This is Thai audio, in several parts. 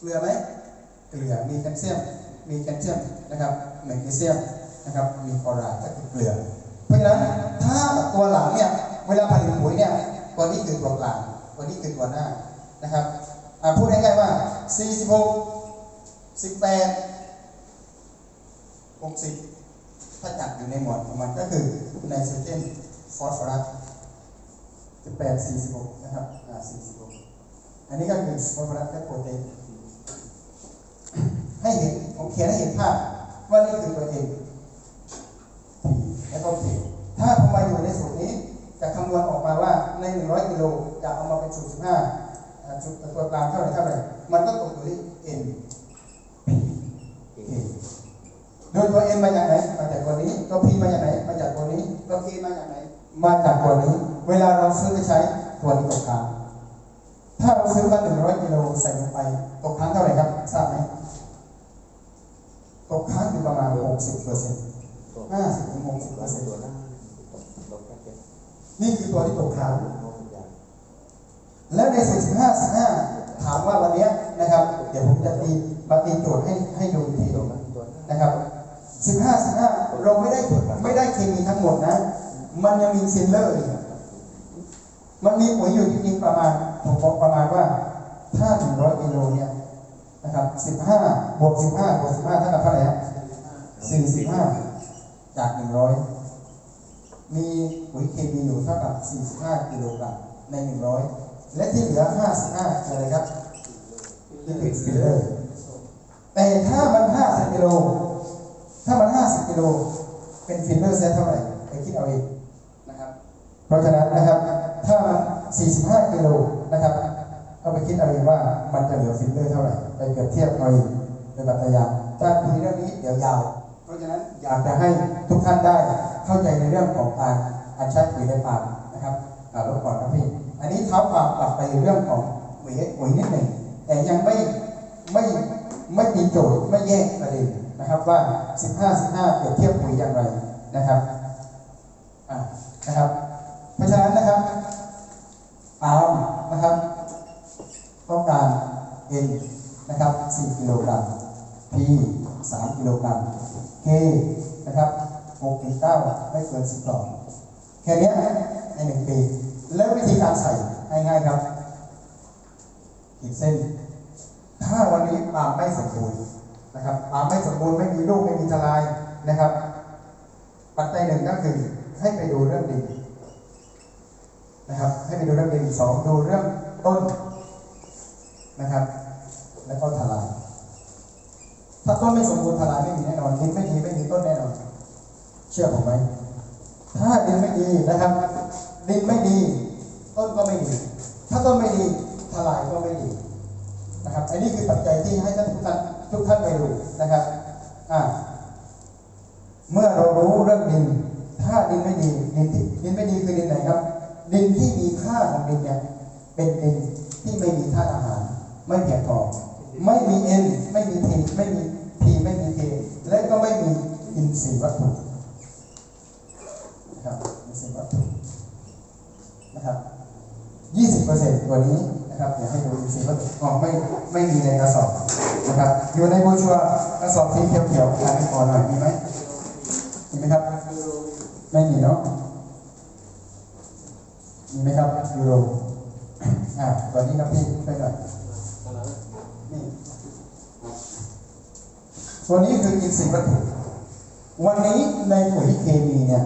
เกลือไหมเกลือมีแคลเซียมมีแคลเซียมนะครับแมกนีเซียมนะครับมีฟอไรด์ก็คือเกลือ เพราะฉะนั้นถ้าตัวหลังเนี่ยเวลาผลิตปุ๋ยเนี่ยตัวนี้คือตัวกลางตัวนี้คือตัวหน้านะครับพูดง่ายๆว่า 46 18 60 ถ้าจัดอยู่ในหมวดของมันก็คือไนโตรเจนฟอสฟอรัส18 46 นะครับอ่า46 อันนี้ก็คือฟอสฟอรัสและโปรตีน ให้เห็นผมเขียนให้เห็นภาพว่านี่คือตัวเอง P แล้วก็ K ถ้าผมมาอยู่ในสูตรนี้จะคำนวณออกมาว่าใน 100 กิโลจะเอามาเป็นสูตร15อ่าจุดตัวกลางเท่าไหร่เท่าไหร่มันก็ตกอยู่ที่ N P K โดยตัว N มาจากไหนมาจากตัวนี้ตัว P มาจากไหนมาจากตัวนี้ตัว K มาจากไหนมาจากตัวนี้ เวลาเราซื้อไปใช้ตัวนี้ตกค้างถ้าเราซื้อมา100กิโลใส่ลงไปตกค้างเท่าไหร่ครับทราบไหม ตกค้างอยู่ประมาณ 60เปอร์เซ็นต์50ถึง60เปอร์เซ็นต์นี่คือตัวที่ตกค้างแล้วในส่วน15 15ถามว่าวันนี้นะครับ เดี๋ยวผมจะตีมาตีโจทย์ให้ให้ดูอีกทีตัวหน้าตัวหน้านะครับ15 15เราไม่ได้ไม่ได้เคมีทั้งหมดนะ มันยังมีฟิลเลอร์อีกมันมีปุ๋ยอยู่จริงๆประมาณผมบอกประมาณว่าถ้า100กิโลเนี่ย นะครับ15บวก15บวก15เท่ากับเท่าไหร่ฮะ45จาก100มีปุ๋ยเคมีอยู่เท่ากับ45กิโลกรัมใน100และที่เหลือ55คืออะไรครับลิควิดฟิลเลอร์แต่ถ้ามัน50กิโลถ้ามัน50กิโลเป็นฟิลเลอร์เซตเท่าไหร่ไปคิดเอาเองนะครับเพราะฉะนั้นนะครับถ้ามัน45กิโลนะครับ เอาไปคิดเอาเองว่ามันจะเหลือฟิลเลอร์เท่าไหร่ไปเปรียบเทียบเอาเองโดยปัตยาถ้าคุยเรื่องนี้เดี๋ยวยาว เพราะฉะนั้นอยากจะให้ทุกท่านได้เข้าใจในเรื่องของการอัญชันปุ๋ยในป่านะครับอ่ารบก่อนนะพี่ อันนี้เท้าความกลับไปเรื่องของปุ๋ยปุ๋ยนิดหนึ่งแต่ยังไม่ไม่ไม่มีโจทย์ไม่แยกประเด็นนะครับว่า 15 15 เปรียบเทียบปุ๋ยอย่างไรนะครับอ่านะครับ เพราะฉะนั้นนะครับปาล์มนะครับ ต้องการ N นะครับ 4 กิโลกรัม P 3 กิโลกรัม K นะครับ6ถึง9ไม่เกิน 10หลอดแค่นี้ในหนึ่งปี แล้ววิธีการใส่ง่ายๆครับขีดเส้น ถ้าวันนี้ปามไม่สมบูรณ์นะครับปามไม่สมบูรณ์ไม่มีลูกไม่มีทลายนะครับ ปัจจัยหนึ่งก็คือให้ไปดูเรื่องดินนะครับ ให้ไปดูเรื่องดินสองดูเรื่องต้น นะครับ แล้วก็ทลาย ถ้าต้นไม่สมบูรณ์ทลายไม่มีแน่นอนดินไม่ดีไม่มีต้นแน่นอน เชื่อผมไหมถ้าดินไม่ดีนะครับดินไม่ดี ต้นก็ไม่ดี ถ้าต้นไม่ดีทลายก็ไม่ดีนะครับอันนี้คือปัจจัยที่ให้ท่านทุกท่านทุกท่านไปดูนะครับอ่าเมื่อเรารู้เรื่องดิน ถ้าดินไม่ดีดินที่ดินไม่ดีคือดินไหนครับ ดินที่มีค่าของดินเนี่ยเป็นดินที่ไม่มีธาตุอาหาร ไม่เพียงพอ ไม่มีเอ็นไม่มีทีไม่มีพีไม่มีเคและก็ไม่มีอินทรีย์วัตถุนะครับอินทรีย์วัตถุนะครับ20%ตัวนี้นะครับอยากให้ดูอินทรีย์วัตถุอ๋อไม่ไม่มีในกระสอบนะครับอยู่ในโบรชัวกระสอบสีเขียวๆอ่านให้พอหน่อยมีไหมมีไหมครับไม่มีเนาะมีไหมครับยูโรอ่าตัวนี้ครับพี่ไปหน่อย นี่ ตัวนี้คืออินทรีย์วัตถุ วันนี้ในปุ๋ยเคมีเนี่ย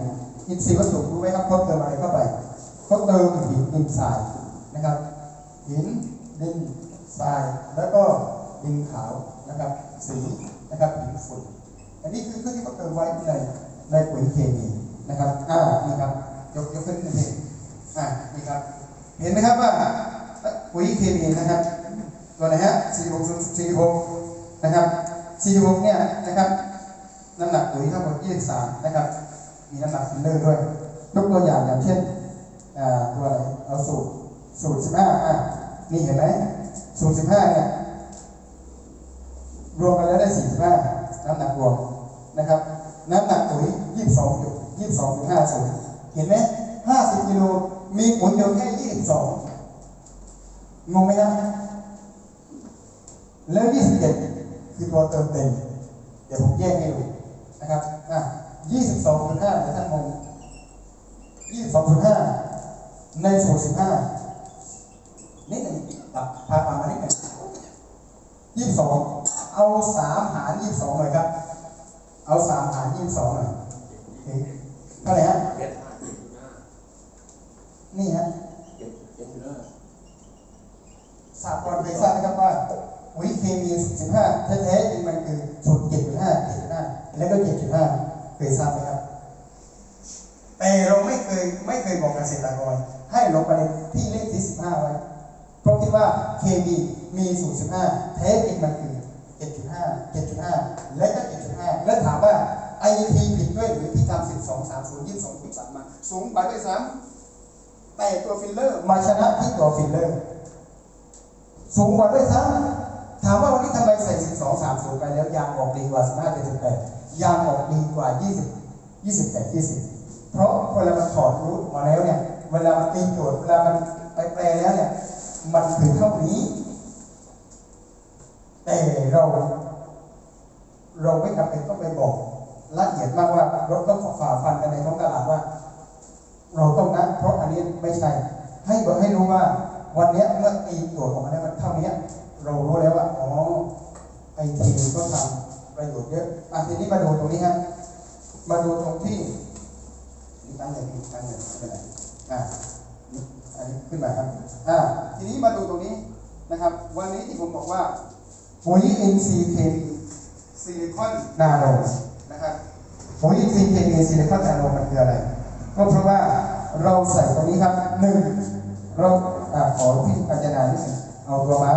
อินทรีย์วัตถุรู้ไหมครับเขาเติมอะไรเข้าไปเขาเติมหินดินทรายนะครับหินดินทรายแล้วก็ดินขาวนะครับ สีนะครับหินฝุ่นอันนี้คือเครื่องที่เขาเติมไว้ในในปุ๋ยเคมีนะครับอ่านี่ครับยกยกขึ้นนิดนึงอ่านี่ครับ เห็นไหมครับว่าปุ๋ยเคมีนะครับตัวไหนฮะ46 46นะครับ 46เนี่ยนะครับน้ำหนักปุ๋ยทั้งหมด23นะครับ มีน้ำหนักฟิลเลอร์ด้วยยกตัวอย่างอย่างเช่นตัวอะไรเอาสูตรสูตร15อะนี่เห็นไหมสูตร15เนี่ยรวมกันแล้วได้ 45 น้ำหนักรวมนะครับ น้ำหนักปุ๋ย22จุด22จุด50เห็นไหม50กิโลมีปุ๋ยอยู่แค่ 22งงไหมครับแล้ว 27 คือตัวเติมเต็ม เดี๋ยวผมแยกให้ดูนะครับอะ22.5นะท่านมอง22.5ในส่วน15นิดหนึ่งตัดพาปามานิดหนึ่ง22เอา3หาร22หน่อยครับ เอา3หาร22หน่อยเอ๊ะเท่าไหร่ฮะเจ็ดนี่ฮะเจ็ดเจ็ดห้าสากลเคยทราบไหมครับว่า ปุ๋ยเคมี 15 แท้ๆจริงมันคือสูตร7.5 7.5 แล้วก็ 7.5 เคยทราบไหมครับ แต่เราไม่เคยไม่เคยบอกเกษตรกร ให้ลงประเด็นที่เลขที่ 15 ไว้ เพราะคิดว่าเคมีมีสูตร15 แท้จริงมันคือ 7.5 7.5 และก็ 7.5 แล้วถามว่าไอทีผิดด้วยหรือที่ทำ12 30 22ผิดสัตว์มา สูงไปด้วยซ้ำแต่ตัวฟิลเลอร์มาชนะที่ตัวฟิลเลอร์สูงกว่าด้วยซ้ำ ถามว่าวันนี้ทำไมใส่ 12 30 ไปแล้วยางออกดีกว่า 15 78ยางออกดีกว่า 20 28 20 เพราะเวลามันถอดรูทมาแล้วเนี่ย เวลามันตีโจทย์เวลามันไปแปลแล้วเนี่ย มันถึงเท่านี้ แต่เรา เราไม่จำเป็นต้องไปบอกละเอียดมากว่ารถต้องฝ่าฟันกันในท้องตลาดว่า เราต้องนะเพราะอันนี้ไม่ใช่ ให้บอกให้รู้ว่าวันนี้เมื่อตีโจทย์ออกมาได้มันเท่านี้ เรารู้แล้วว่าอ๋อไอทีก็ทำประโยชน์เยอะอะทีนี้มาดูตรงนี้ฮะมาดูตรงที่นี่ตั้งเลยพี่ตั้งเลยไม่เป็นไรอะอันนี้ขึ้นมาครับอะทีนี้มาดูตรงนี้นะครับ วันนี้ที่ผมบอกว่าปุ๋ยอินทรีย์เคมีซิลิคอนนาโนนะครับปุ๋ยอินทรีย์เคมีซิลิคอนนาโนมันคืออะไร ก็เพราะว่าเราใส่ตรงนี้ครับหนึ่งเราอขอพี่กัญจนานิดหนึ่งเอาตัวมา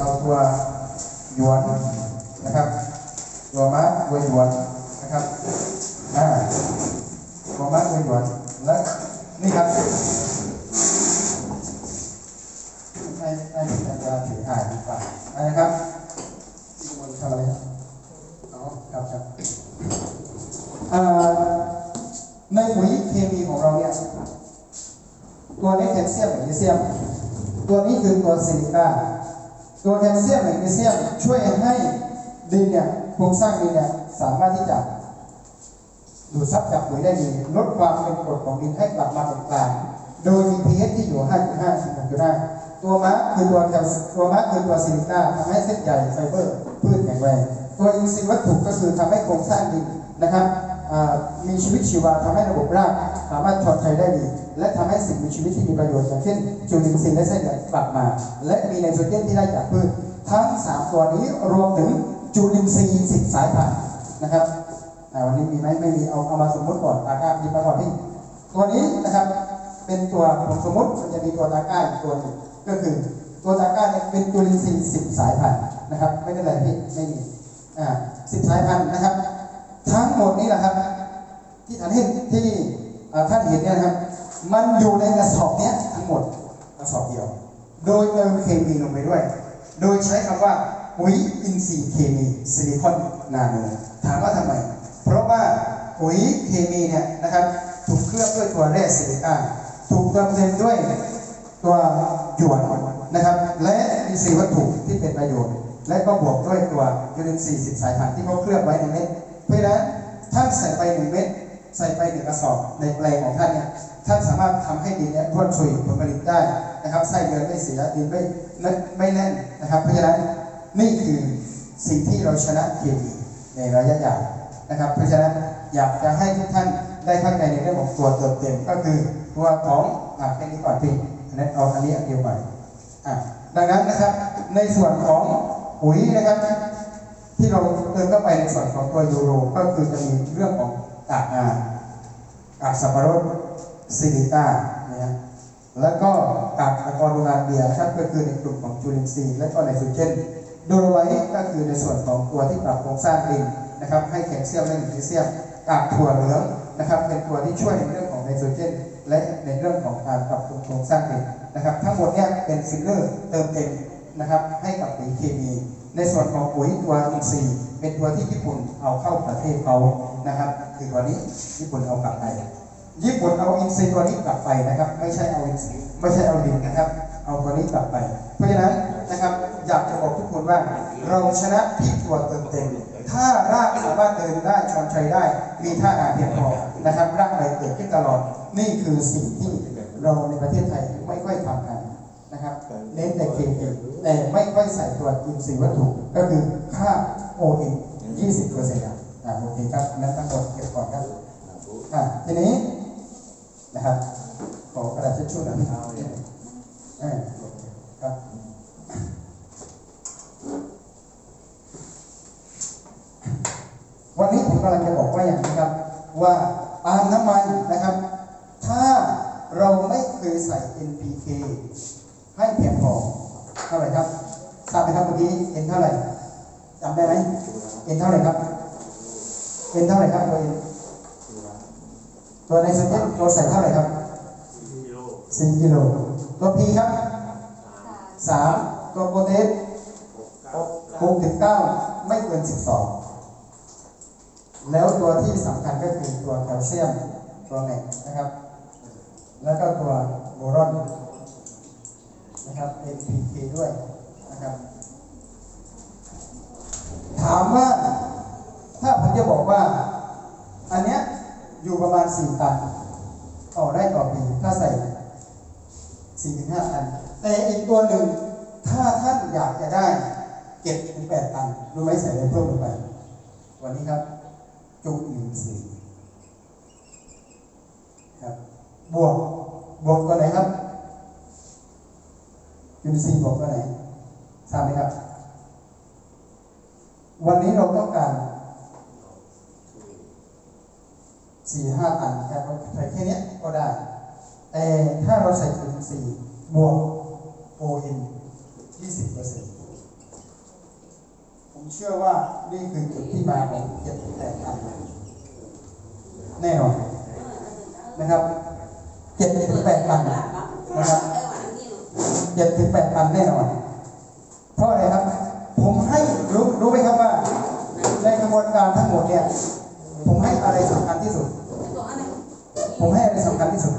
เอาตัวหยวนนะครับตัวม้าตัวหยวนนะครับอ่าตัวม้าตัวหยวนและนี่ครับให้ให้พี่กัญจนาถืออ่านดีกว่าอ่านะครับที่บนทำอะไรครับอ๋อครับครับอ่าในปุ๋ยเคมีของเราเนี่ยตัวนี้แคลเซียมแมกนีเซียม ตัวนี้คือตัวซิลิก้า ตัวแคลเซียมแมกนีเซียมช่วยให้ดินเนี่ยโครงสร้างดินเนี่ยสามารถที่จะดูดซับจากปุ๋ยได้ดีลดความเป็นกรดของดินให้กลับมาเป็นกลางโดยมี pH ที่อยู่ 5.5ถึง6.5ตัวม้าคือตัวแคลตัวม้าคือตัวซิลิก้าทำให้เส้นใยไฟเบอร์พืชแข็งแรงตัวอินทรีย์วัตถุก็คือทำให้โครงสร้างดินนะครับมีชีวิตชีวาทำให้ระบบรากสามารถชดใช้ได้ดี และทำให้สิ่งมีชีวิตที่มีประโยชน์อย่างเช่นจุลินทรีย์และเส้นใยกลับมา และมีไนโตรเจนที่ได้จากพืชทั้ง 3 ตัวนี้รวมถึงจุลินทรีย์สิบสายพันธุ์นะครับอ่วันนี้มีไหมไม่มีเอาเอามาสมมติก่อนตาก้ามีมาก่อนพี่ตัวนี้นะครับเป็นตัวผมสมมติมันจะมีตัวตาก้าอีกตัวหนึงก็คือตัวตาก้าเนี่ยเป็นจุลินทรีย์สิบสายพันธุ์นะครับไม่ได้อะไรพี่ไม่มีอ่าสิบสายพันธุ์นะครับ ทั้งหมดนี้แหละครับ ที่ท่านเห็นที่ท่านเห็นเนี่ยนะครับ มันอยู่ในกระสอบเนี้ยทั้งหมดกระสอบเดียว โดยเติมเคมีลงไปด้วย โดยใช้คำว่าปุ๋ยอินทรีย์เคมีซิลิคอนนาโนถามว่าทำไม เพราะว่าปุ๋ยเคมีเนี่ยนะครับถูกเคลือบด้วยตัวแร่ซิลิก้าถูกเติมเต็มด้วยตัวหยวนนะครับ และอินทรีย์วัตถุที่เป็นประโยชน์ และก็บวกด้วยตัวยูรินซีสิบสายพันธุ์ที่เขาเคลือบไว้ในเม็ดเพราะฉะนั้นท่านใส่ไปหนึ่งเม็ดใส่ไปหนึ่งกระสอบในแปลงของท่านเนี่ย ท่านสามารถทำให้ดินเนี่ยร่วนซุยผลผลิตได้นะครับไส้เดือนไม่เสียดินไม่ไม่แน่นนะครับเพราะฉะนั้นนี่คือสิ่งที่เราชนะเคมีในระยะยาวนะครับเพราะฉะนั้นอยากจะให้ทุกท่านได้เข้าใจในเรื่องของตัวเติมเต็มก็คือตัวของอะแค่นี้ก่อนพี่อันนั้นเอาอันนี้อันเดียวไปอะดังนั้นนะครับในส่วนของปุ๋ยนะครับที่เราเติมเข้าไปในส่วนของตัวยูโร ก็คือจะมีเรื่องของกากงากากสับปะรด ซิลิก้านะฮะแล้วก็กากอะกอรูงานเบียร์นะครับก็คือในกลุ่มของจุลินทรีย์และก็ไนโตรเจนโดยไว้ก็คือในส่วนของตัวที่ปรับโครงสร้างดินนะครับให้แคลเซียมและแมกนีเซียมกากถั่วเหลืองนะครับเป็นตัวที่ช่วยในเรื่องของไนโตรเจนและในเรื่องของการปรับปรุงโครงสร้างดินนะครับทั้งหมดเนี่ยเป็นฟิลเลอร์เติมเต็มนะครับให้กับปุ๋ยเคมี ในส่วนของปุ๋ยตัวอินทรีย์เป็นตัวที่ญี่ปุ่นเอาเข้าประเทศเขานะครับคือตัวนี้ญี่ปุ่นเอากลับไป ญี่ปุ่นเอาอินทรีย์ตัวนี้กลับไปนะครับ ไม่ใช่เอาอินทรีย์ไม่ใช่เอาดินนะครับ เอาตัวนี้กลับไป เพราะฉะนั้นนะครับอยากจะบอกทุกคนว่า เราชนะที่ตัวเติมเต็มถ้ารากสามารถเดินได้ชอนชัยได้ มีท่าทาเพียงพอนะครับรากอะไรเกิดขึ้นตลอด นี่คือสิ่งที่เราในประเทศไทยไม่ค่อยทำกันนะครับเน้นแต่เคมีแต่ไม่ค่อยใส่ตัวอินทรีย์วัตถุก็คือค่า OA 20เปอร์เซ็นต์อ่าโอเคครับนั้นทั้งหมดเก็บก่อนครับอะทีนี้ นะครับ ขอกระดาษทิชชู่หน่อยเออครับวันนี้ผมกำลังจะบอกว่าอย่างนี้ครับ ว่าปาล์มน้ำมันนะครับ ถ้าเราไม่เคยใส่ NPK ให้เพียงพอเท่าไหร่ครับทราบไหมครับเมื่อกี้ N เท่าไหร่จำได้ไหม N เท่าไหร่ครับ N เท่าไหร่ครับตัว N ตัวไนโตรเจนเราใส่เท่าไหร่ครับ4กิโลตัว P ครับ3ตัวโปรตีน6ถึง9ไม่เกิน12แล้วตัวที่สำคัญก็คือตัวแคลเซียมตัวแมกนะครับ แล้วก็ตัวโบรอนนะครับ NPK ด้วยนะครับ ถามว่าถ้าผมจะบอกว่าอันเนี้ย อยู่ประมาณ 4 ตัน ต่อได้ต่อปี ถ้าใส่ 4-5 ตัน แต่อีกตัวหนึ่ง ถ้าท่านอยากจะได้7-8ตัน รู้ไหมใส่อะไรเพิ่มลงไป วันนี้ครับ จุลินทรีย์ครับ บวก บวกตัวไหนครับจุลินทรีย์บวกตัวไหนทราบไหมครับ วันนี้เราต้องการ สี่ห้าตันครับใส่แค่นี้ก็ได้ แต่ถ้าเราใส่จุลินทรีย์บวกโอเอ็นยี่สิบเปอร์เซ็นต์ผมเชื่อว่านี่คือจุดที่มาของเจ็ดแปดตันแน่นอนนะครับเจ็ดถึงแปดตันนะครับเจ็ดถึงแปดตันแน่นอนเพราะอะไรครับ ผมให้รู้รู้ไหมครับว่าในกระบวนการทั้งหมดเนี่ย ผมให้อะไรสำคัญที่สุด ผมให้อะไรสำคัญที่สุด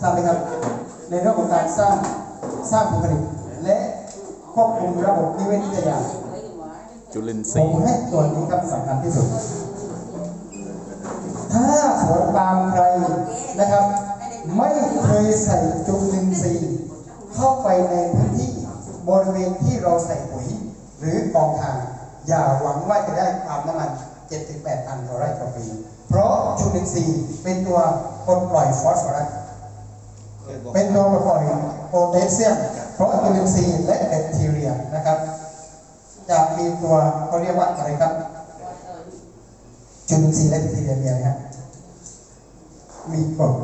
ทราบไหมครับ ในเรื่องของการสร้างสร้างผลผลิต และควบคุมระบบนิเวศวิทยาจุลินทผรีมย์ให้ตัวนี้ครับสำคัญที่สุด ถ้าสวนปาล์มใครนะครับ ไม่เคยใส่จุลินทรีย์เข้าไปในพื้นที่บริเวณที่เราใส่ปุ๋ยหรือกองทางอย่าหวังว่าจะได้ปาล์มน้ำมัน 7-8ตันต่อไร่ต่อปี เพราะจุลินทรีย์เป็นตัวปลดปล่อยฟอสฟอรัสเป็นตัวปลดปล่อยโพแทสเซียม เพราะจุลินทรีย์และแบคทีเรียนะครับ จะมีตัวเขาเรียกว่าอะไรครับ จุลินทรีย์และแบคทีเรียมีอะไรครับมีกรด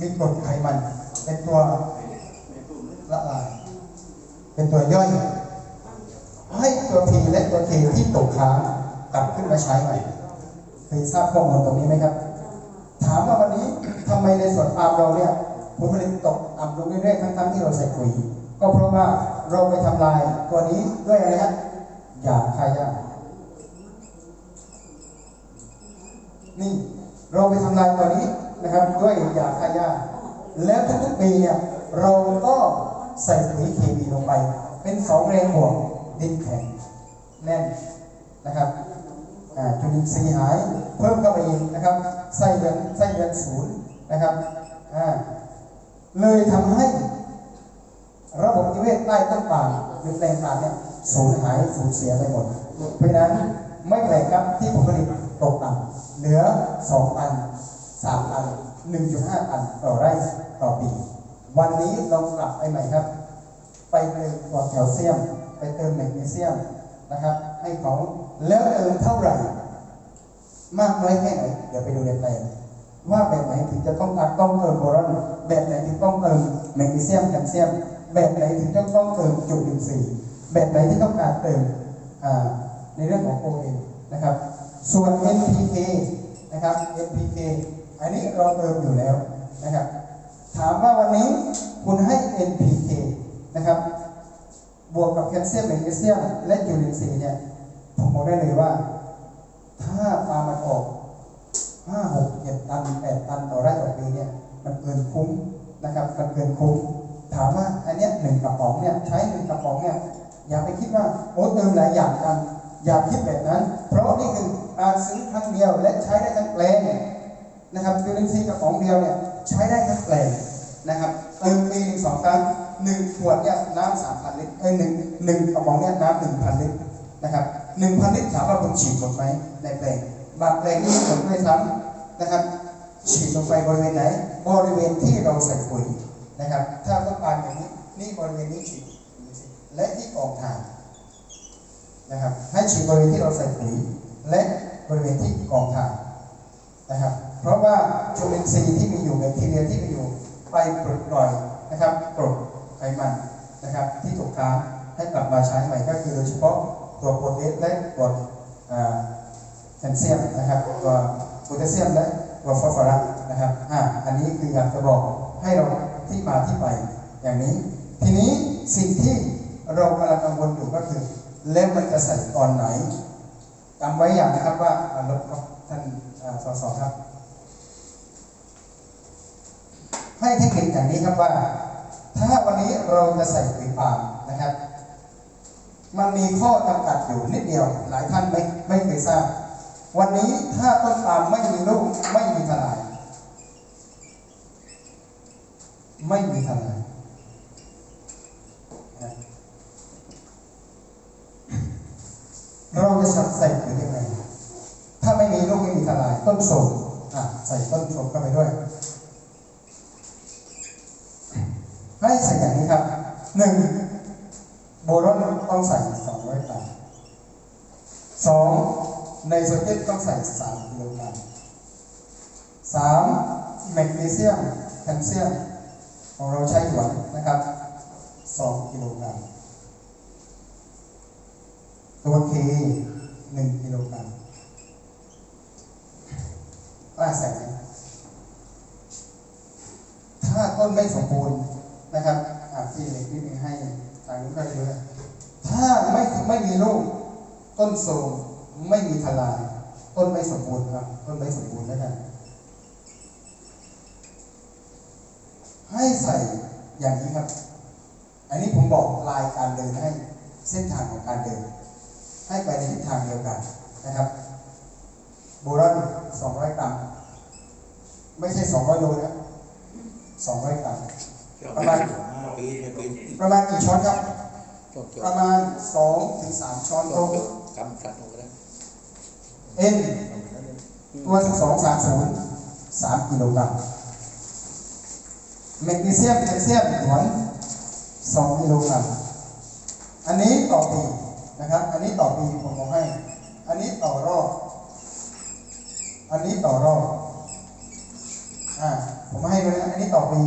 มีกรดไขมัน เป็นตัวละลาย เป็นตัวย่อย ให้ตัวพีและตัวเคที่ตกค้าง กลับขึ้นมาใช้ใหม่เคยทราบข้อมูลตรงนี้ไหมครับ ถามว่าวันนี้ทำไมในสวนปาล์มเราเนี่ยผลผลิตตกต่ำลงเรื่อยๆทั้งๆที่เราใส่ปุ๋ยก็เพราะว่าเราไปทำลายตัวนี้ด้วยอะไรครับยาฆ่าหญ้านี่เราไปทำลายตัวนี้นะครับด้วยยาฆ่าหญ้าแล้วทุกๆปีเนี่ยเราก็ใส่ปุ๋ยเคมีลงไป เป็นสองแรงบวกดินแข็งแน่นนะครับ จุลินทรีย์หายเพิ่มเข้าไปอีกนะครับไส้เดือนไส้เดือนศูนย์นะครับเลยทำให้ ระบบนิเวศใต้ต้นป่าหรือแปลงป่าเนี่ยสูญหายสูญเสียไปหมด เพราะนั้นไม่แปลกครับที่ผลผลิตตกต่ำเหลือ 2 ตัน 3 ตัน 1.5 ตันต่อไร่ต่อปี วันนี้เรากลับไปใหม่ครับ ไปเติมตัวแคลเซียม ไปเติมแมกนีเซียมนะครับ ให้เขา แล้วเติมเท่าไหร่ มากน้อยแค่ไหนเดี๋ยวไปดูในแปลนว่าแบบไหนถึงจะต้องการต้องเติมโบรอนแบบไหนถึงต้องเติมแมกนีเซียมแคลเซียม แบบไหนถึงจะต้องเติมจุลินทรีย์แบบไหนที่ต้องการเติมในเรื่องของโอเอ็นนะครับ ส่วน NPK นะครับ NPK อันนี้เราเติมอยู่แล้วนะครับ ถามว่าวันนี้คุณให้ NPK นะครับ บวกกับแคลเซียมแมกนีเซียมและจุลินทรีย์เนี่ย ผมบอกได้เลยว่า ถ้าปลามันออกห้าหกเจ็ดตันแปดตันต่อไร่ต่อปีเนี่ย มันเกินคุ้มนะครับ มันเกินคุ้ม ถามว่าอันเนี้ยหนึ่งกระป๋องเนี่ยใช้หนึ่งกระป๋องเนี่ยอย่าไปคิดว่าโอ้เติมหลายอย่างกัน อย่าคิดแบบนั้น เพราะนี่คือการซื้อครั้งเดียวและใช้ได้ทั้งแปลงนะครับจุลินทรีย์กระป๋องเดียวเนี่ยใช้ได้ทั้งแปลงนะครับเติมปีหนึ่งสองครั้งหนึ่งขวดเนี่ยน้ำสามพันลิตรเอ้ยหนึ่งหนึ่งกระป๋องเนี่ยน้ำหนึ่งพันลิตรนะครับ หนึ่งพันลิตรถามว่าคุณฉีดหมดไหมในแปลงบางแปลงนี่หมดด้วยซ้ำนะครับ ฉีดลงไปบริเวณไหน บริเวณที่เราใส่ปุ๋ยนะครับ ถ้าต้องการอย่างนี้นี่บริเวณนี้ฉีดและที่กองถ่ายนะครับ ให้ฉีดบริเวณที่เราใส่ปุ๋ยและบริเวณที่กองถ่ายนะครับ เพราะว่าจุลินทรีย์ที่มีอยู่แบคทีเรียที่มีอยู่ไปปลดปล่อยนะครับกรดไขมันนะครับ ที่ตกค้างให้กลับมาใช้ใหม่ก็คือโดยเฉพาะ ตัวโปรตีนและตัวแคลเซียมนะครับตัวโพแทสเซียมและตัวฟอสฟอรัสนะครับอ่าอันนี้คืออยากจะบอกให้เราที่มาที่ไปอย่างนี้ ทีนี้สิ่งที่เรากำลังกังวลอยู่ก็คือ แล้วมันจะใส่ตอนไหนจำไว้อย่างนะครับว่าอ่าลบครับท่านอ่าสสครับ ให้เทคนิคอย่างนี้ครับว่า ถ้าวันนี้เราจะใส่ปุ๋ยปาล์มนะครับ มันมีข้อจำกัดอยู่นิดเดียว หลายท่านไม่ไม่เคยทราบ วันนี้ถ้าต้นปาล์มไม่มีลูกไม่มีทลาย ไม่มีทลายเราจะสับใส่ปุ๋ยยังไงถ้าไม่มีลูกไม่มีทลาย ต้นโสมอะใส่ต้นโสมเข้าไปด้วย ให้ใส่อย่างนี้ครับหนึ่ง โบรอนต้องใส่ 200กรัมสองไนโตรเจนต้องใส่3กิโลกรัมสามแมกนีเซียมแคลเซียมของเราใช้หยวนนะครับ2กิโลกรัมตัวเค1กิโลกรัมกล้าใส่ไหมถ้าต้นไม่สมบูรณ์นะครับอะที่เล็กนิดนึงให้ ทางนู้นก็เยอะถ้าไม่ไม่มีลูกต้นโทรมไม่มีทลาย ต้นไม่สมบูรณ์ครับ ต้นไม่สมบูรณ์แล้วกันให้ใส่อย่างนี้ครับ อันนี้ผมบอกลายการเดินให้เส้นทางของการเดิน ให้ไปในทิศทางเดียวกันนะครับ โบรอน200 กรัม ไม่ใช่ 200 โลนะ 200 กรัม ประมาณปีปีประมาณกี่ช้อนครับช่วงเกี่ยวประมาณ2ถึง3ช้อนช่วโต๊ะงเกี่ยวกำกัดลงก็ได้เอ็นตัว12 30 3กิโลกรัมแมกนีเซียมแคลเซียมหนวน2กิโลกรัมอันนี้ต่อปีนะครับ อันนี้ต่อปีผมมองให้ อันนี้ต่อรอบ อันนี้ต่อรอบ อ่า ผมให้เลยนะอันนี้ต่อปี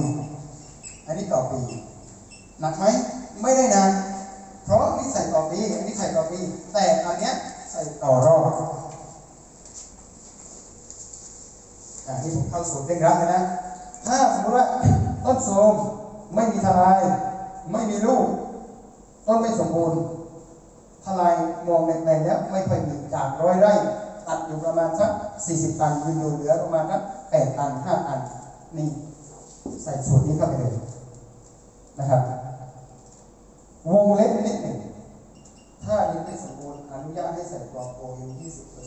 อันนี้ต่อปี หนักไหมไม่ได้หนักเพราะนี่ใส่ต่อปีอันนี้ใส่ต่อปี แต่อันเนี้ยใส่ต่อรอบอ่านี่ผมเข้าสูตรเร่งรัดนะ ถ้าสมมติว่าต้นโทรมไม่มีทลาย ไม่มีลูก ต้นไม่สมบูรณ์ทลายมองในแปลงแล้วไม่ค่อยมีจากร้อยไร่ตัดอยู่ประมาณสัก40 ตันยืนอยู่เหลือประมาณสัก8ตัน5ตันนี่ใส่สูตรนี้เข้าไปเลย นะครับ วงเล็บนิดหนึ่งถ้าดินไม่สมบูรณ์อนุญาตให้ใส่กรอบโปรอยู่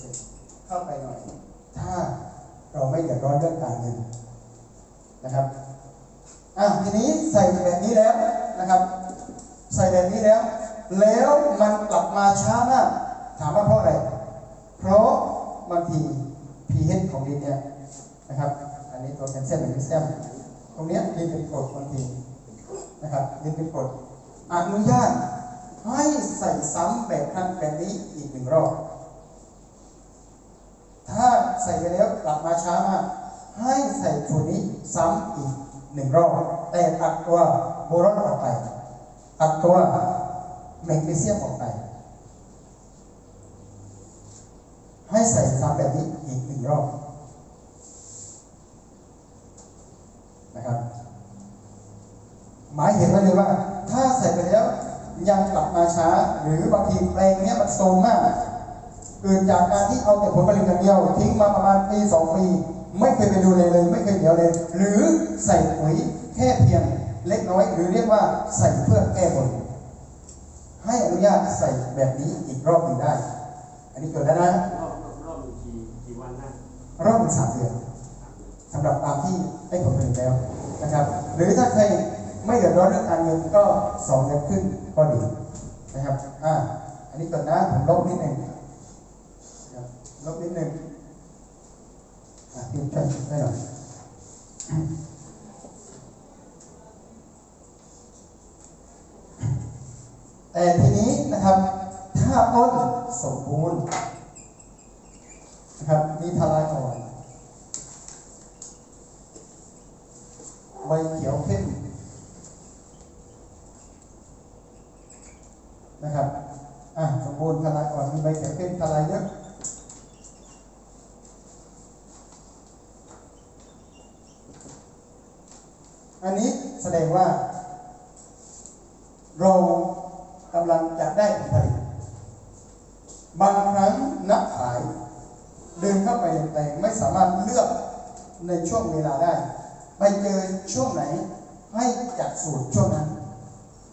20%เข้าไปหน่อย ถ้าเราไม่เดือดร้อนเรื่องการเงินนะครับอะทีนี้ใส่แบบนี้แล้วนะครับ ใส่แบบนี้แล้ว แล้วมันกลับมาช้ามากถามว่าเพราะอะไร เพราะบางที pH ของดินเนี่ยนะครับ อันนี้ตัวแคลเซียมแมกนีเซมตรงเนี้ยดินเป็นกรดบางที นะครับดินเป็นกรดอนุญาตให้ใส่ซ้ำแบบนั้นแบบนี้อีกหนึ่งรอบ ถ้าใส่ไปแล้วกลับมาช้ามาก ให้ใส่ตัวนี้ซ้ำอีกหนึ่งรอบ แต่ตัดตัวโบรอนออกไป ตัดตัวแมกนีเซียมออกไป ให้ใส่ซ้ำแบบนี้อีกหนึ่งรอบนะครับ หมายเห็นไว้เลยว่า ถ้าใส่ไปแล้วยังกลับมาช้า หรือบางทีแปลงเนี้ยมันโซมมากเกิดจากการที่เอาแต่ผลผลิตอย่างเดียว ทิ้งมาประมาณปีสองปี ไม่เคยไปดูเลยเลย ไม่เคยเดียวเลย หรือใส่ปุ๋ยแค่เพียงเล็กน้อย หรือเรียกว่าใส่เพื่อแก้บนให้อนุญาตใส่แบบนี้อีกรอบหนึ่งได้ อันนี้เกิดแล้วนะ รอบรอบรอบหนึ่งกี่กี่วันนะรอบหนึ่งสามเดือนสามเดือนสำหรับตามที่ให้ผมเรียนแล้วนะครับ หรือถ้าใคร ไม่เดือดร้อนเรื่องการเงินก็สองเดือนขึ้นก็ดีนะครับอ่าอันนี้ก่อนนะผมลบนิดหนึ่งนะครับลบนิดหนึ่งอะพี่ช่วยได้หน่อยแต่ทีนี้นะครับถ้าต้นสมบูรณ์นะครับมีทลายอ่อนใบเขียวเข้มนะครับ อะสมบูรณ์ทลายอ่อนมีใบเขียวเข้มทลายเยอะ อันนี้แสดงว่า เรากำลังจะได้ผลผลิต บางครั้งนักขาย เดินเข้าไปในแปลงไม่สามารถเลือกใน ช่วงเวลาได้ ไปเจอช่วงไหนให้จัดสูตรช่วงนั้น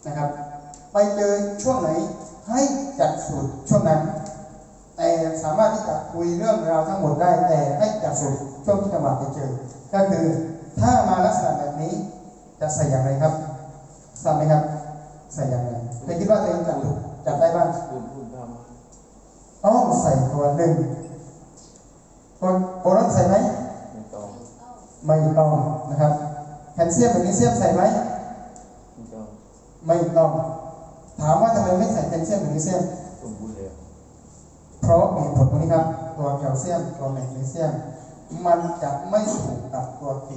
นะครับ ไปเจอช่วงไหนให้จัดสูตรช่วงนั้น แต่สามารถที่จะคุยเรื่องราวทั้งหมดได้ แต่ให้จัดสูตรช่วงที่จังหวะไปเจอ ก็คือถ้ามาลักษณะแบบนี้จะใส่อย่างไรครับทราบไหมครับ ใส่อย่างไรใครคิดว่าตัวเองจัดถูกจัดได้บ้างพูดพูดว่ามาต้องใส่ตัวหนึ่งตัวโบรอนใส่ไหมไม่ต้อง ไม่ต้องนะครับแคลเซียมแมกนีเซียมใส่ไหมไม่ต้องไม่ต้อง ถามว่าทำไมไม่ใส่แคลเซียมแมกนีเซียมสมบูรณ์แล้วเพราะมีผลตรงนี้ครับ ตัวแคลเซียมตัวแมกนีเซียม มันจะไม่ถูกกับตัวเค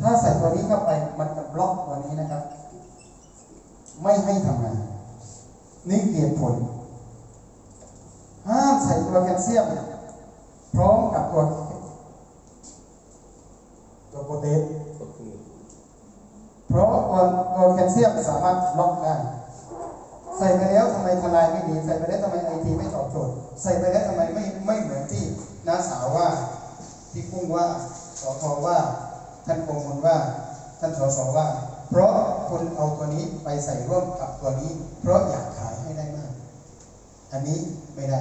ถ้าใส่ตัวนี้เข้าไปมันจะบล็อกตัวนี้นะครับ ไม่ให้ทำงาน นี่เกียรผล ห้ามใส่ตัวแคลเซียมพร้อมกับตัว ตัวโปรตีนก็คือเพราะตัวตัวแคลเซียมสามารถล็อกได้ ใส่ไปแล้วทำไมทลายไม่ดี ใส่ไปแล้วทำไมไอทีไม่ตอบโจทย์ ใส่ไปแล้วทำไมไม่ไม่เหมือนที่น้าสาวว่า พี่กุ้งว่าสอทอว่า ท่านโกมลว่า ท่านสสว่า เพราะคุณเอาตัวนี้ไปใส่ร่วมกับตัวนี้ เพราะอยากขายให้ได้มาก อันนี้ไม่ได้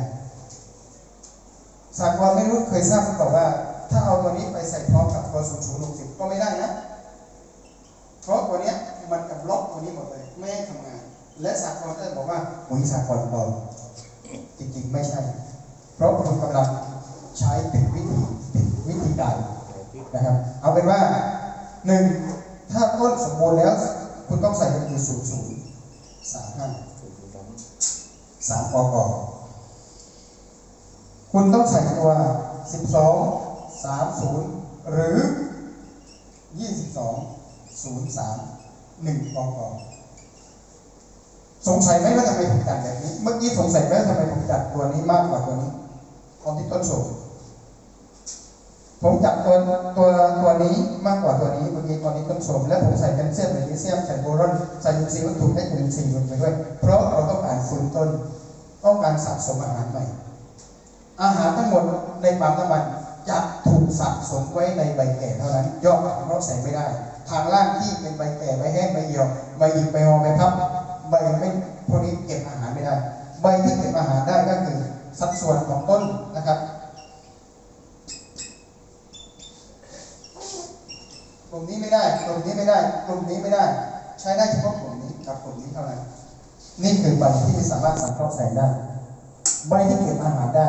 สากลไม่รู้เคยทราบหรือเปล่าว่า ถ้าเอาตัวนี้ไปใส่พร้อมกับตัวศูนย์ศูนย์หกสิบก็ไม่ได้นะ เพราะตัวเนี้ยมันจะบล็อกตัวนี้หมดเลย ไม่ให้ทำงาน และสากลก็จะบอกว่าปุ๋ยสากลปลอมจริงๆ ไม่ใช่ เพราะคุณกำลังใช้ผิดวิธีผิดวิธีการนะครับ เอาเป็นว่าหนึ่งถ้าต้นสมบูรณ์แล้ว คุณต้องใส่ก็คือศูนย์ศูนย์สามห้าสามอกคุณต้องใส่ตัว12 30 หรือ 22 03 1อกสงสัยไหมว่าทำไมผมจัดแบบนี้ เมื่อกี้สงสัยไหมว่าทำไมผมจัดตัวนี้มากกว่าตัวนี้ตอนที่ต้นส่งผมจับตัวตัวตัวนี้มากกว่าตัวนี้เมื่อกี้ตอนนี้ต้นสมและผมใส่แคลเซียมแมกนีเซียมใส่โบรอนใส่อินทรีย์วัตถุให้จุลินทรีย์ลงไปด้วย เพราะเราต้องการฟื้นต้น ต้องการสะสมอาหารใหม่ อาหารทั้งหมดในปั๊มน้ำมัน จะถูกสะสมไว้ในใบแก่เท่านั้นย่อดของเราใส่ไม่ได้ ทางล่างที่เป็นใบแก่ใบแห้งใบเหี่ยวใบหยิกใบหอใบพับใบไม่พวกนี้เก็บอาหารไม่ได้ ใบที่เก็บอาหารได้ก็คือสัดส่วนของต้นนะครับกลุ่มนี้ไม่ได้กลุ่มนี้ไม่ได้กลุ่มนี้ไม่ได้ ใช้ได้เฉพาะกลุ่มนี้กับกลุ่มนี้เท่านั้นนี่คือใบที่สามารถสังเคราะห์แสงได้ ใบที่เก็บอาหารได้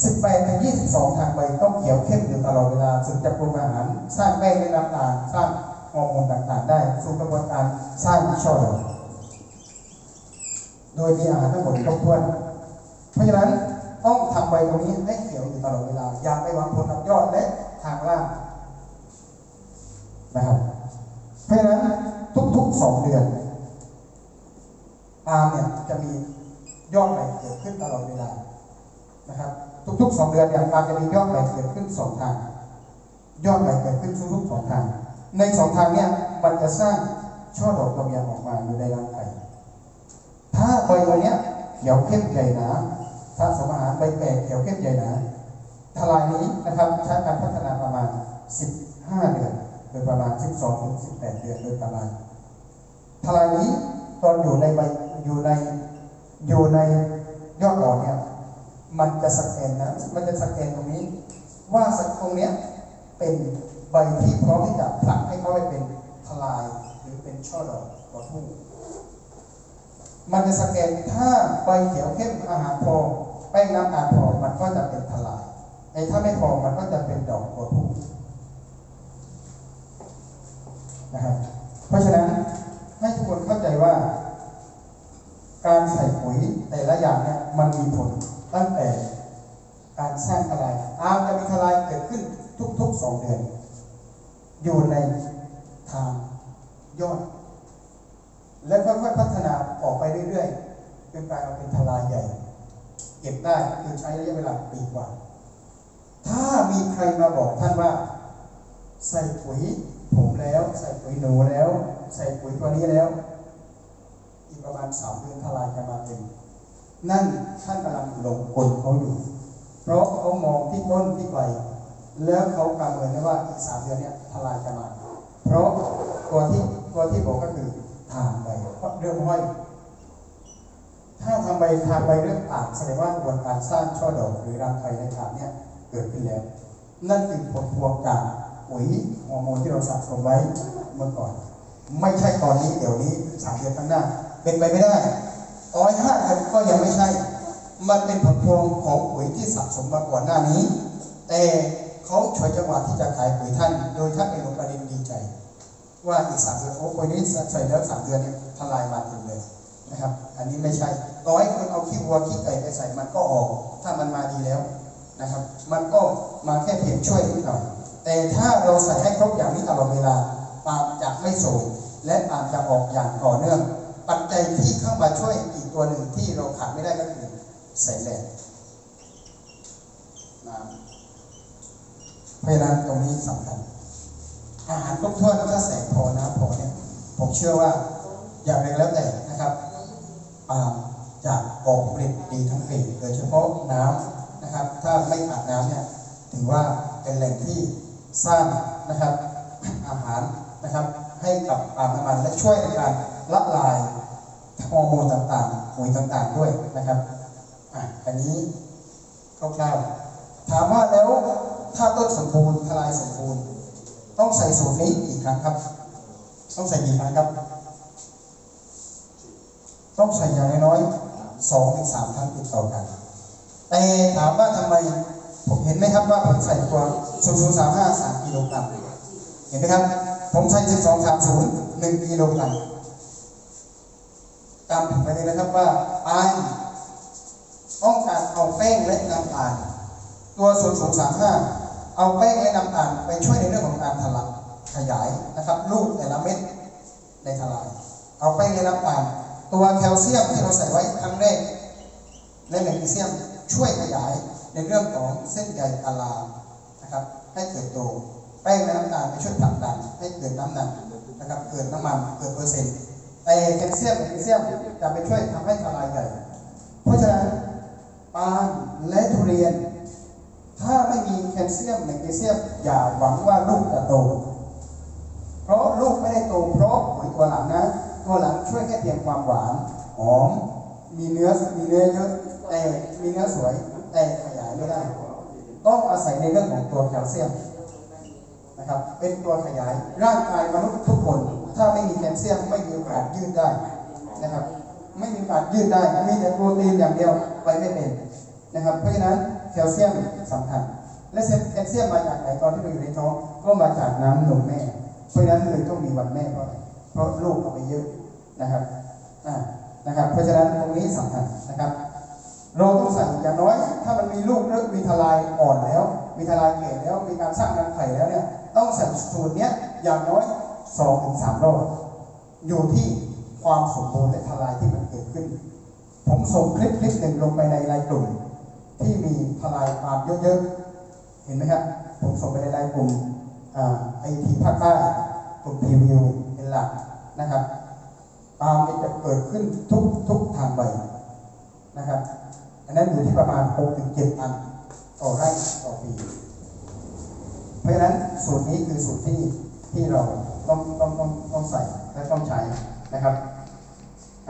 18ถึง22 ทางใบต้องเขียวเข้มอยู่ตลอดเวลาถึงจะปรุงอาหาร สร้างแป้งและน้ำตาลสร้างฮอร์โมนต่างๆ ได้สู่กระบวนการสร้างช่อดอกโดยมีอาหารทั้งหมดครบถ้วน เพราะฉะนั้นต้องทำใบตรงนี้ให้เขียวอยู่ตลอดเวลา อย่าไปหวังผลทางยอดและทางล่างนะครับ เพราะฉะนั้นทุกๆสองเดือนปาล์มเนี่ยจะมียอดใหม่เกิดขึ้นตลอดเวลา ทุกๆสองเดือนเนี่ยปาล์มจะมียอดใหม่เกิดขึ้นสองทาง ยอดใหม่เกิดขึ้นทุกๆสองทาง ในสองทางเนี่ยมันจะสร้างช่อดอกตัวเมียออกมาอยู่ในรังไข่ถ้าใบตัวเนี้ยเขียวเข้มใหญ่หนาสะสมอาหารใบแก่เขียวเข้มใหญ่หนาทลายนี้นะครับใช้การพัฒนาประมาณ 15 เดือน โดยประมาณ 12ถึง18 เดือนโดยประมาณทลายนี้ตอนอยู่ในใบอยู่ในอยู่ในยอดอ่อนเนี่ย มันจะสแกนนะมันจะสแกนตรงนี้ ว่าสักตรงเนี้ยเป็นใบที่พร้อมที่จะผลักให้เขาไปเป็นทลายหรือเป็นช่อดอกตัวผู้มันจะสแกนถ้าใบเขียวเข้มอาหารพอแป้งน้ำตาลพอมันก็จะเป็นทลายไอ้ถ้าไม่พอมันก็จะเป็นดอกตัวผู้นะครับเพราะฉะนั้นให้ทุกคนเข้าใจว่า การใส่ปุ๋ยแต่ละอย่างเนี่ยมันมีผล ตั้งแต่การสร้างทลายอาจจะมีทลายเกิดขึ้นทุกๆสองเดือน อยู่ในทางยอด แล้วค่อยๆพัฒนาออกไปเรื่อยๆจนกลายมาเป็นทลายใหญ่ เก็บได้คือใช้ระยะเวลาปีกว่า ถ้ามีใครมาบอกท่านว่า ใส่ปุ๋ยผมแล้ว ใส่ปุ๋ยหนูแล้ว ใส่ปุ๋ยตัวนี้แล้ว อีกประมาณสามเดือนทลายจะมาเต็ม นั่นท่านกำลังหลงกลเขาอยู่ เพราะเขามองที่ต้นที่ใบแล้วเขาประเมินได้ว่าอีกสามเดือนเนี้ยทลายจะมา เพราะตัวที่ตัวที่บอกก็คือทางใบเพราะเรื่องห้อย ถ้าทำใบทางใบเรื่องอ่างแสดงว่ากระบวนการสร้างช่อดอกหรือรังไข่ในฐานเนี่ยเกิดขึ้นแล้ว นั่นคือผลพวงจากปุ๋ยฮอร์โมนที่เราสะสมไว้เมื่อก่อน ไม่ใช่ตอนนี้เดี๋ยวนี้สามเดือนข้างหน้า เป็นไปไม่ได้ ร้อยห้าเดือนก็ยังไม่ใช่ มันเป็นผลพวงของปุ๋ยที่สะสมมาก่อนหน้านี้ แต่เขาฉวยจังหวะที่จะขายปุ๋ยท่าน โดยท่านเป็นลงประเด็นดีใจ ว่าอีกสามเดือนโอ้ปุ๋ยนี้ใส่แล้วสามเดือนเนี่ยทลายมาเต็มเลยนะครับ อันนี้ไม่ใช่ต่อให้คุณเอาขี้วัวขี้ไก่ไปใส่มันก็ออก ถ้ามันมาดีแล้วนะครับ มันก็มาแค่เพียงช่วยนิดหน่อย แต่ถ้าเราใส่ให้ครบอย่างนี้ตลอดเวลาปาล์มจะไม่โสมและปาล์มจะออกอย่างต่อเนื่อง ปัจจัยที่เข้ามาช่วยอีก ตัวหนึ่งที่เราขาดไม่ได้ก็คือแสงแดดน้ำเพราะฉะนั้นตรงนี้สำคัญอาหารครบถ้วนถ้าแสงพอน้ำพอเนี่ยผมเชื่อว่าอย่างไรแล้วแต่นะครับปาล์มจะออกผลิตดีทั้งปีโดยเฉพาะน้ำนะครับ ถ้าไม่ขาดน้ำเนี่ยถือว่าเป็นแหล่งที่สร้างนะครับอาหารนะครับให้กับปาล์มน้ำมันและช่วยในการละลาย ฮอร์โมนต่างๆปุ๋ยต่างๆด้วยนะครับอะอันนี้คร่าวๆถามว่าแล้วถ้าต้นสมบูรณ์ทลายสมบูรณ์ ต้องใส่สูตรนี้กี่ครั้งครับ ต้องใส่กี่ครั้งครับ ต้องใส่อย่างน้อยๆสองถึงสามครั้งติดต่อกันแต่ถามว่าทำไมผมเห็นไหมครับว่าผมใส่ตัวศูนย์ศูนย์สามห้าสามกิโลกรัมเห็นไหมครับ ผมใส่สิบสองสามศูนย์หนึ่งกิโลกรัม จำไปเลยนะครับว่าปานต้องการเอาแป้งและน้ำตาล ตัวศูนย์ศูนย์สามห้าเอาแป้งและน้ำตาลไปช่วยในเรื่องของการทลักขยายนะครับลูกแต่ละเม็ดในทลาย เอาแป้งและน้ำตาล ตัวแคลเซียมที่เราใส่ไว้ครั้งแรกและแมกนีเซียมช่วยขยายในเรื่องของเส้นใยอะลานะครับให้เกิดโตแป้งและน้ำตาลไปช่วยผลักดันให้เกิดน้ำหนักนะครับเกิดน้ำมันเกิดเปอร์เซ็นต์ แต่แคลเซียมแมกนีเซียมจะไปช่วยทำให้ทลายใหญ่ เพราะฉะนั้นปาล์มและทุเรียน ถ้าไม่มีแคลเซียมแมกนีเซียมอย่าหวังว่าลูกจะโต เพราะลูกไม่ได้โตเพราะปุ๋ยตัวหลังนะ ตัวหลังช่วยแค่เพียงความหวานหอม มีเนื้อมีเนื้อเยอะแต่มีเนื้อสวยแต่ขยายไม่ได้ ต้องอาศัยในเรื่องของตัวแคลเซียมนะครับเป็นตัวขยายร่างกายมนุษย์ทุกคน ถ้าไม่มีแคลเซียมไม่มีโอกาสยืดได้นะครับ ไม่มีโอกาสยืดได้ มีแต่โปรตีนอย่างเดียวไปไม่เป็นนะครับ เพราะฉะนั้นแคลเซียมสำคัญ และแคลเซียมมาจากไหนตอนที่เราอยู่ในท้องก็มาจากน้ำนมแม่ เพราะฉะนั้นเลยต้องมีวันแม่เพราะอะไรเพราะลูกเอาไปเยอะนะครับนะครับ เพราะฉะนั้นตรงนี้สำคัญนะครับเราต้องใส่อย่างน้อย ถ้ามันมีลูกเริ่มมีทลายอ่อนแล้ว มีทลายเกลแล้ว มีการสร้างรังไข่แล้วเนี่ย ต้องใส่สูตรเนี้ยอย่างน้อย สองถึงสามรอบอยู่ที่ความสมบูรณ์และทลายที่มันเกิดขึ้น ผมส่งคลิปคลิปหนึ่งลงไปในไลน์กลุ่มที่มีทลายปามเยอะๆ เห็นไหมครับ ผมส่งไปในไลน์กลุ่มไอทีภาคใต้กลุ่มพีวิวเป็นหลักนะครับปาล์มนี่ยจะเกิดขึ้นทุกทุกทางใบนะครับ อันนั้นอยู่ที่ประมาณ6ถึง7ตันต่อไร่ต่อปี เพราะฉะนั้นสูตรนี้คือสูตรที่ที่เรา ต้องต้องต้องต้องใส่และต้องใช้นะครับ